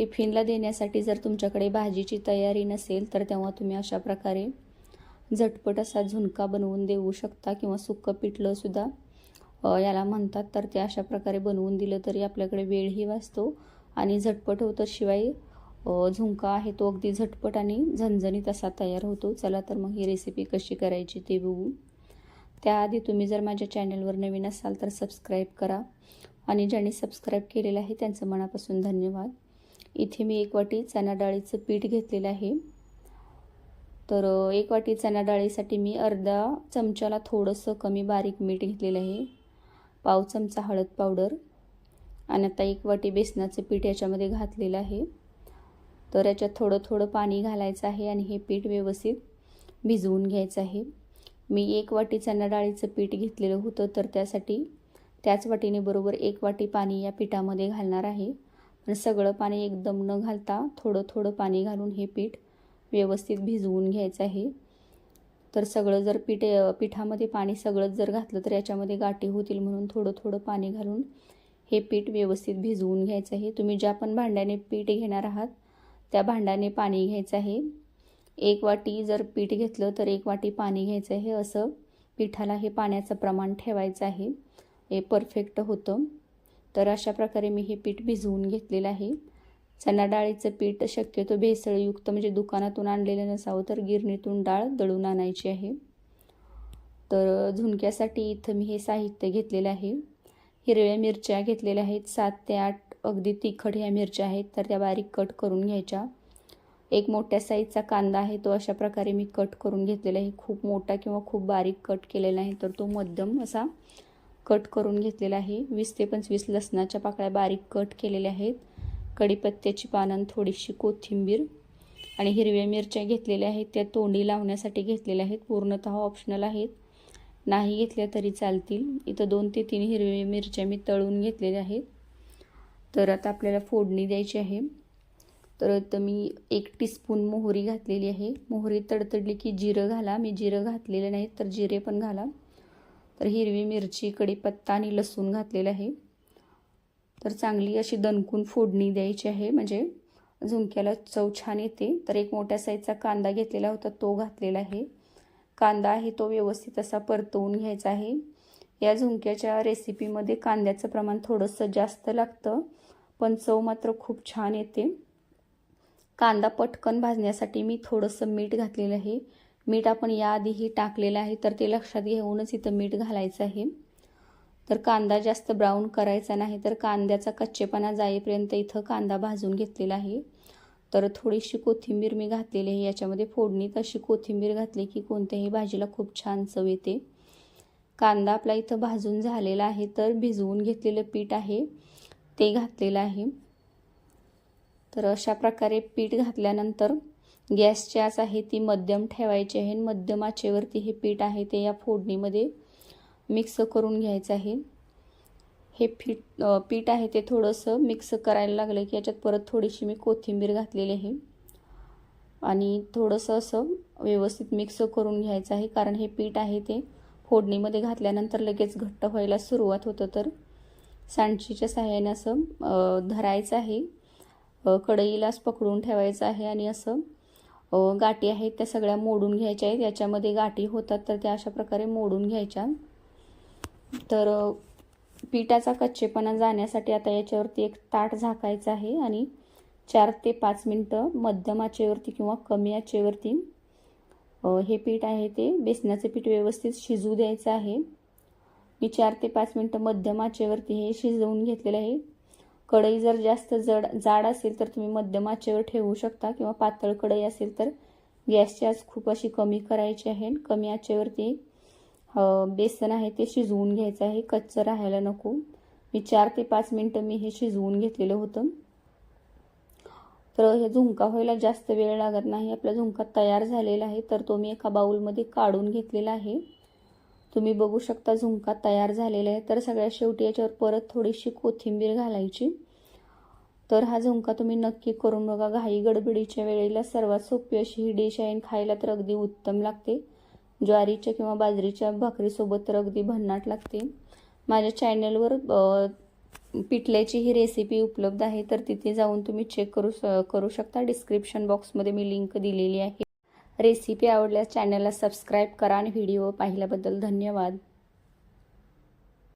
टिफिनला देण्यासाठी जर तुमच्याकडे भाजीची तयारी नसेल तर तेव्हा तुम्ही अशा प्रकारे झटपट असा झुणका बनवून देऊ शकता किंवा सुक्कं पिठलंसुद्धा याला म्हणतात. तर ते अशा प्रकारे बनवून दिलं तरी आपल्याकडे वेळही वाचतो आणि झटपट होतं शिवाय झुणका आहे तो अगदी झटपट आणि झणझणीत असा तयार होतो. चला तर मग ही रेसिपी कशी करायची ते बघू. त्याआधी तुम्ही जर माझ्या चॅनलवर नवीन असाल तर सबस्क्राईब करा. आणि ज्यांनी सबस्क्राईब केलेलं आहे त्यांचं मनापासून धन्यवाद. इथे मी एक वाटी चणा डाळीचं पीठ घेतलेलं आहे. तर एक वाटी चणा डाळीसाठी मी अर्धा चमच्याला थोडंसं कमी बारीक मीठ घेतलेलं आहे. पाव चमचा हळद पावडर आणि आता एक वाटी बेसनाचं पीठ याच्यामध्ये घातलेलं आहे. तर याच्यात थोडं थोडं पाणी घालायचं आहे आणि हे पीठ व्यवस्थित भिजवून घ्यायचं आहे. मी एक वाटी चणा डाळीचं पीठ घेतलेलं होतं तर त्यासाठी त्याच वाटीने बरोबर एक वाटी पाणी या पिठामध्ये घालणार आहे. पण सगळं पाणी एकदम न घालता थोडं थोडं पाणी घालून हे पीठ व्यवस्थित भिजवून घ्यायचं आहे. तर सगळं जर पीठ पिठामध्ये पाणी सगळंच जर घातलं तर याच्यामध्ये गाठी होतील म्हणून थोडं थोडं पाणी घालून हे पीठ व्यवस्थित भिजवून घ्यायचं आहे. तुम्ही ज्या पण भांड्याने पीठ घेणार आहात त्या भांड्याने पाणी घ्यायचं आहे. एक वाटी जर पीठ घेतलं तर एक वाटी पाणी घ्यायचं आहे. असं पिठाला हे पाण्याचं प्रमाण ठेवायचं आहे. हे परफेक्ट होतं. तर अशा प्रकारे मी हे पीठ भिजवून घेतलेलं आहे. चणा डाळीचं पीठ शक्यतो भेसळयुक्त म्हणजे दुकानातून आणलेलं नसावं तर गिरणीतून डाळ दळून आणायची आहे. तर झुणक्यासाठी इथं मी हे साहित्य घेतलेलं आहे. हिरव्या मिरच्या घेतलेल्या आहेत. सात ते आठ अगदी तिखट ह्या मिरच्या आहेत तर त्या बारीक कट करून घ्यायच्या. एक मोठ्या साईजचा कांदा आहे तो अशा प्रकारे मी कट करून घेतलेला आहे. खूप मोठा किंवा खूप बारीक कट केलेला आहे तर तो मध्यम असा कट करून घेतलेला आहे. वीस ते पंचवीस लसणाच्या पाकळ्या बारीक कट केलेल्या आहेत. कढीपत्त्याची पानं थोडीशी कोथिंबीर आणि हिरव्या मिरच्या घेतलेल्या आहेत. त्या तोंडी लावण्यासाठी घेतलेल्या आहेत. पूर्णतः ऑप्शनल आहेत. नाही घेतल्या तरी चालतील. इथं दोन ते तीन हिरव्या मिरच्या मी तळून घेतलेल्या आहेत. तर आता आपल्याला फोडणी द्यायची आहे. तर तर मी एक टीस्पून मोहरी घातलेली आहे. मोहरी तडतडली की जिरं घाला. मी जिरं घातलेलं नाही तर जिरे पण घाला. तर हिरवी मिरची कढीपत्ता आणि लसूण घातलेलं आहे. तर चांगली अशी दणकून फोडणी द्यायची आहे. म्हणजे झुणक्याला चव छान येते. तर एक मोठ्या साईजचा कांदा घेतलेला होता तो घातलेला आहे. कांदा आहे तो व्यवस्थित असा परतवून घ्यायचा आहे. या झुणक्याच्या रेसिपीमध्ये कांद्याचं प्रमाण थोडंसं जास्त लागतं पण चव मात्र खूप छान येते. कांदा पटकन भाजण्यासाठी मी थोडंसं मीठ घातलेलं आहे. मीठ आपण याआधीही टाकलेलं आहे तर ते लक्षात घेऊनच इथं मीठ घालायचं आहे. तर कांदा जास्त ब्राऊन करायचा नाही तर कांद्याचा कच्चेपणा जाईपर्यंत इथं कांदा भाजून घेतलेला आहे. तर थोडीशी कोथिंबीर मी घातलेली आहे याच्यामध्ये फोडणीत अशी कोथिंबीर घातली की कोणत्याही भाजीला खूप छान चव येते. कांदा आपला इथं भाजून झालेला आहे तर भिजवून घेतलेलं पीठ आहे ते घातलेलं आहे. तर अशा प्रकारे पीठ घातल्यानंतर गॅसची आस आहे ती मध्यम ठेवायची आहे मध्यम आचेवरती हे पीठ आहे ते या फोडणीमध्ये मिक्स करून घ्यायचं आहे. हे पीठ पीठ आहे ते थोडंसं मिक्स करायला लागलं की याच्यात परत थोडीशी मी कोथिंबीर घातलेली आहे. आणि थोडंसं असं व्यवस्थित मिक्स करून घ्यायचं आहे कारण हे पीठ आहे ते फोडणीमध्ये घातल्यानंतर लगेच घट्ट व्हायला सुरुवात होतं. तर सांडशीच्या सहाय्याने असं धरायचं आहे. कढईलाच पकडून ठेवायचं आहे आणि असं गाठी आहेत त्या सगळ्या मोडून घ्यायच्या आहेत. याच्यामध्ये गाठी होतात तर त्या अशा प्रकारे मोडून घ्यायच्या. तर पिठाचा कच्चेपणा जाण्यासाठी आता याच्यावरती एक ताट झाकायचं आहे आणि चार ते पाच मिनटं मध्यम आचेवरती किंवा कमी आचेवरती हे पीठ आहे ते बेसनाचं पीठ व्यवस्थित शिजू द्यायचं आहे. मी चार ते पाच मिनटं मध्यम आचेवरती हे शिजवून घेतलेलं आहे. कढई जर जास्त जड जाड असेल तर तुम्ही मध्यम आचेवर ठेवू शकता किंवा पातळ कढई असेल तर. गॅसची आज खूप अशी कमी करायची आहे कमी आचेवरती बेसन आहे ते शिजवून घ्यायचं आहे. कच्चं राहायला नको. मी चार ते पाच मिनटं मी हे शिजवून घेतलेलं होतं. तर हे झुंका व्हायला जास्त वेळ लागत नाही. आपला झुंका तयार झालेला आहे. तर तो मी एका बाऊलमध्ये काढून घेतलेला आहे. तुम्ही बघू शकता झुंका तयार झालेला आहे. तर सगळ्यात शेवटी याच्यावर परत थोडीशी कोथिंबीर घालायची. तर हा झुंका तुम्ही नक्की करून बघा. घाई गडबडीच्या वेळेला सर्वात सोपी अशी ही डिश आहे खायला तर अगदी उत्तम लागते. ज्वारीच्या किंवा बाजरीच्या भाकरीसोबत तर अगदी भन्नाट लागते. माझ्या चॅनलवर पिठल्याची ही रेसिपी उपलब्ध आहे. तर तिथे जाऊन तुम्ही चेक करू करू शकता. डिस्क्रिप्शन बॉक्समध्ये मी लिंक दिलेली आहे. रेसिपी आवडल्यास चॅनलला सबस्क्राईब करा आणि व्हिडिओ पाहिल्याबद्दल धन्यवाद.